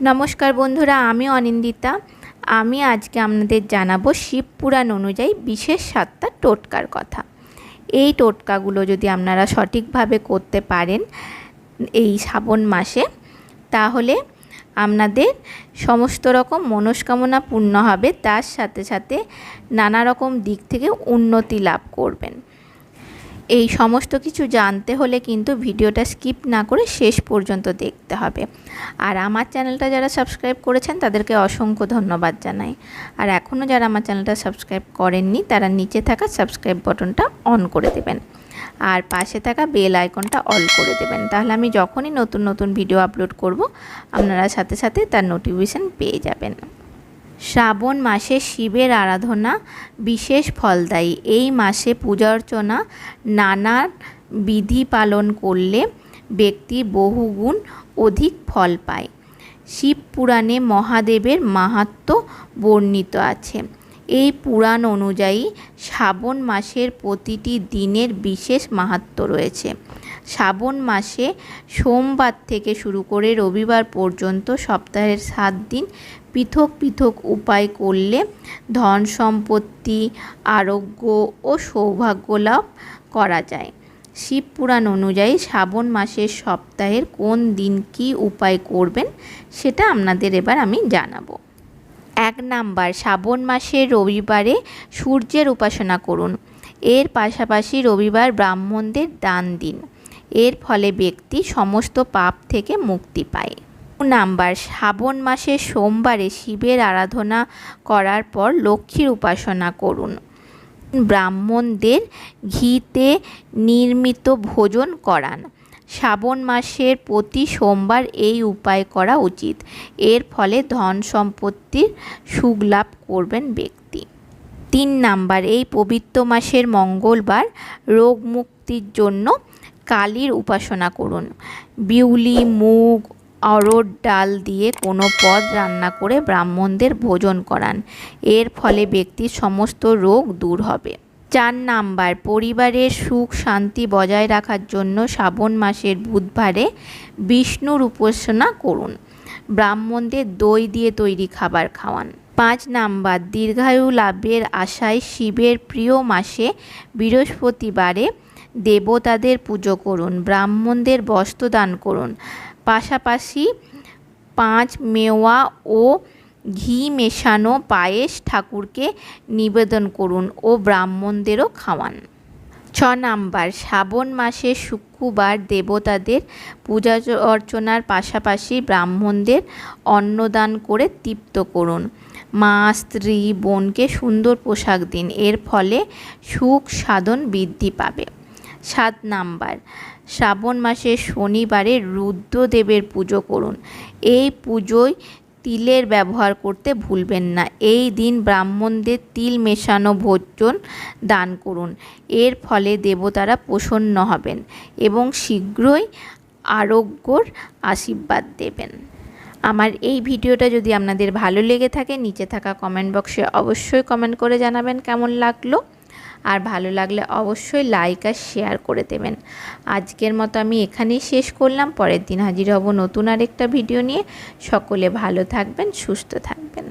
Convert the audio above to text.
নমস্কার বন্ধুরা, আমি অনিন্দিতা। আমি আজকে আপনাদের জানাব শিব পুরাণ অনুযায়ী বিশেষ সাতটা টোটকার কথা। এই টোটকাগুলো যদি আপনারা সঠিকভাবে করতে পারেন এই শ্রাবণ মাসে, তাহলে আপনাদের সমস্ত রকম মনস্কামনা পূর্ণ হবে, তার সাথে সাথে নানা রকম দিক থেকে উন্নতি লাভ করবেন। এই সমস্ত কিছু জানতে হলে কিন্তু ভিডিওটা স্কিপ না করে শেষ পর্যন্ত দেখতে হবে। আর আমার চ্যানেলটা যারা সাবস্ক্রাইব করেছেন, তাদেরকে অসংখ্য ধন্যবাদ জানাই। আর এখনও যারা আমার চ্যানেলটা সাবস্ক্রাইব করেননি, তারা নিচে থাকা সাবস্ক্রাইব বটনটা অন করে দেবেন। আর পাশে থাকা বেল আইকনটা অল করে দেবেন। তাহলে আমি যখনই নতুন নতুন ভিডিও আপলোড করব, আপনারা সাথে সাথে তার নোটিফিকেশান পেয়ে যাবেন। শ্রাবণ মাসে শিবের আরাধনা, বিশেষ ফলদায়ী। এই মাসে পূজা অর্চনা, নানা বিধি পালন করলে ব্যক্তি বহুগুণ অধিক ফল পায়। শিব পুরাণে মহাদেবের মাহাত্ম বর্ণিত আছে। এই পুরাণ অনুযায়ী শ্রাবণ মাসের প্রতিটি দিনের বিশেষ মাহাত্ম রয়েছে। শ্রাবণ মাসে সোমবার থেকে শুরু করে রবিবার পর্যন্ত সপ্তাহের সাত দিন পৃথক পৃথক উপায় করলে ধন সম্পত্তি, আরোগ্য ও সৌভাগ্য লাভ করা যায়। শিব পুরাণ অনুযায়ী শ্রাবণ মাসের সপ্তাহের কোন দিন কি উপায় করবেন সেটা আপনাদের এবার আমি জানাব। এক নাম্বার, শ্রাবণ মাসের রবিবারে সূর্যের উপাসনা করুন। এর পাশাপাশি রবিবার ব্রাহ্মণদের দান দিন। এর ফলে ব্যক্তি সমস্ত পাপ থেকে মুক্তি পায়। নাম্বার, শ্রাবণ মাসে সোমবারে শিবের আরাধনা করার পর লক্ষ্মীর উপাসনা করুন। ব্রাহ্মণদের ঘিতে নির্মিত ভোজন করান। শ্রাবণ মাসের প্রতি সোমবার এই উপায় করা উচিত। এর ফলে ধন সম্পত্তির সুখ লাভ করবেন ব্যক্তি। তিন নাম্বার, এই পবিত্র মাসের মঙ্গলবার রোগ মুক্তির জন্য কালীর উপাসনা করুন। বিউলি, মুগ অরড় ডাল দিয়ে কোনো পদ রান্না করে ব্রাহ্মণদের ভোজন করান। এর ফলে ব্যক্তির সমস্ত রোগ দূর হবে। চার নাম্বার পরিবারের সুখ শান্তি বজায় রাখার জন্য শ্রাবণ মাসের বুধবারে বিষ্ণুর উপাসনা করুন। ব্রাহ্মণদের দই দিয়ে তৈরি খাবার খাওয়ান। পাঁচ নাম্বার, দীর্ঘায়ু লাভের আশায় শিবের প্রিয় মাসে বৃহস্পতিবারে দেবতাদের পুজো করুন। ব্রাহ্মণদের বস্ত্র দান করুন। পাশাপাশি পাঁচ মেওয়া ও ঘি মেশানো পায়েস ঠাকুরকে নিবেদন করুন ও ব্রাহ্মণদেরও খাওয়ান। ছ নাম্বার, শ্রাবণ মাসে শুক্রবার দেবতাদের পূজা অর্চনার পাশাপাশি ব্রাহ্মণদের অন্নদান করে তৃপ্ত করুন। মা, স্ত্রী, বোনকে সুন্দর পোশাক দিন, এর ফলে সুখ সাধন বৃদ্ধি পাবে। সাত নাম্বার শ্রাবণ মাসে শনিবারে রুদ্রদেবের পুজো করুন। এই পুজোয় তিলের ব্যবহার করতে ভুলবেন না। এই দিন ব্রাহ্মণদের তিল মেশানো ভোজন দান করুন। এর ফলে দেবতারা প্রসন্ন হবেন এবং শীঘ্রই আরোগ্যর আশীর্বাদ দেবেন। আমার এই ভিডিওটা যদি আপনাদের ভালো লেগে থাকে, নিচে থাকা কমেন্ট বক্সে অবশ্যই কমেন্ট করে জানাবেন কেমন লাগল। আর ভালো লাগলে অবশ্যই লাইক আর শেয়ার করে দেবেন। আজকের মতো আমি এখানেই শেষ করলাম। পরের দিন হাজির হব নতুন আরেকটা ভিডিও নিয়ে। সকলে ভালো থাকবেন, সুস্থ থাকবেন।